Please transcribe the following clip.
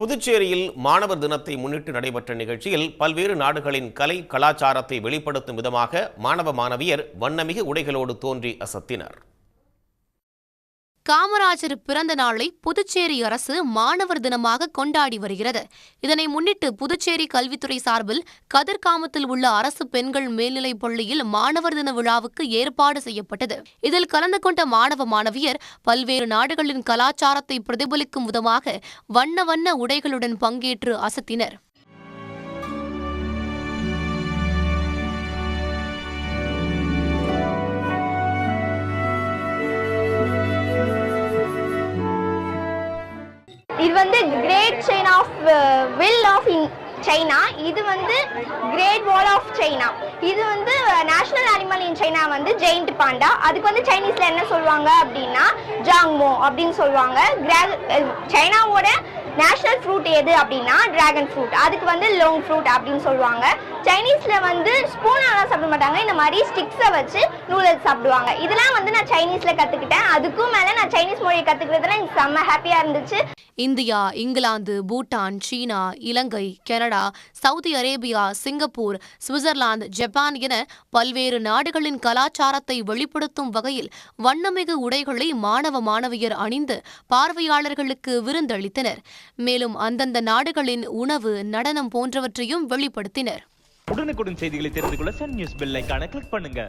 புதுச்சேரியில் மாணவர் தினத்தை முன்னிட்டு நடைபெற்ற நிகழ்ச்சியில் பல்வேறு நாடுகளின் கலை கலாச்சாரத்தை வெளிப்படுத்தும் விதமாக மாணவ மாணவியர் வண்ணமிகு உடைகளோடு தோன்றி அசத்தினர். காமராஜர் பிறந்த நாளை புதுச்சேரி அரசு மாணவர் தினமாக கொண்டாடி வருகிறது. இதனை முன்னிட்டு புதுச்சேரி கல்வித்துறை சார்பில் கதிர்காமத்தில் உள்ள அரசு பெண்கள் மேல்நிலைப் பள்ளியில் மாணவர் தின விழாவுக்கு ஏற்பாடு செய்யப்பட்டது. இதில் கலந்து கொண்ட மாணவ மாணவியர் பல்வேறு நாடுகளின் கலாச்சாரத்தை பிரதிபலிக்கும் விதமாக வண்ண வண்ண உடைகளுடன் பங்கேற்று அசத்தினர். இது வந்து great chain of wall of China இது வந்து கிரேட் வால் ஆஃப் சைனா இது வந்து நேஷனல் அனிமல் இன் சைனா வந்து ஜெயிண்ட் பாண்டா அதுக்கு வந்து சைனீஸ்ல என்ன சொல்லுவாங்க அப்படின்னா ஜாங்மோ அப்படின்னு சொல்லுவாங்க. சைனாவோட uh, நேஷனல் ஃப்ரூட் எது அப்படின்னா டிராகன் ஃப்ரூட். அதுக்கு வந்து லோங் ஃப்ரூட் அப்படின்னு சொல்லுவாங்க. சைனீஸில் வந்து ஸ்பூனாலாம் சாப்பிட மாட்டாங்க. இந்த மாதிரி ஸ்டிக்ஸை வச்சு நூடுல்ஸ் சாப்பிடுவாங்க. இதெல்லாம் வந்து நான் சைனீஸில் கற்றுக்கிட்டேன் அதுக்கும் மேலே நான் சைனீஸ் மொழியை கற்றுக்கிறதுல எனக்கு செம்ம ஹாப்பியாக இருந்துச்சு. இந்தியா இங்கிலாந்து பூட்டான் சீனா இலங்கை Canada Saudi Arabia Singapore Switzerland Japan என பல்வேறு நாடுகளின் கலாச்சாரத்தை வெளிப்படுத்தும் வகையில் வண்ணமிகு உடைகளை மாணவ மாணவியர் அணிந்து பார்வையாளர்களுக்கு விருந்தளித்தனர். மேலும் அந்தந்த நாடுகளின் உணவு நடனம் போன்றவற்றையும் வெளிப்படுத்தினர். உடனுக்குடன் செய்திகளை தெரிந்து கொள்ள சன் நியூஸ் பெல் ஐகானை கிளிக் பண்ணுங்க.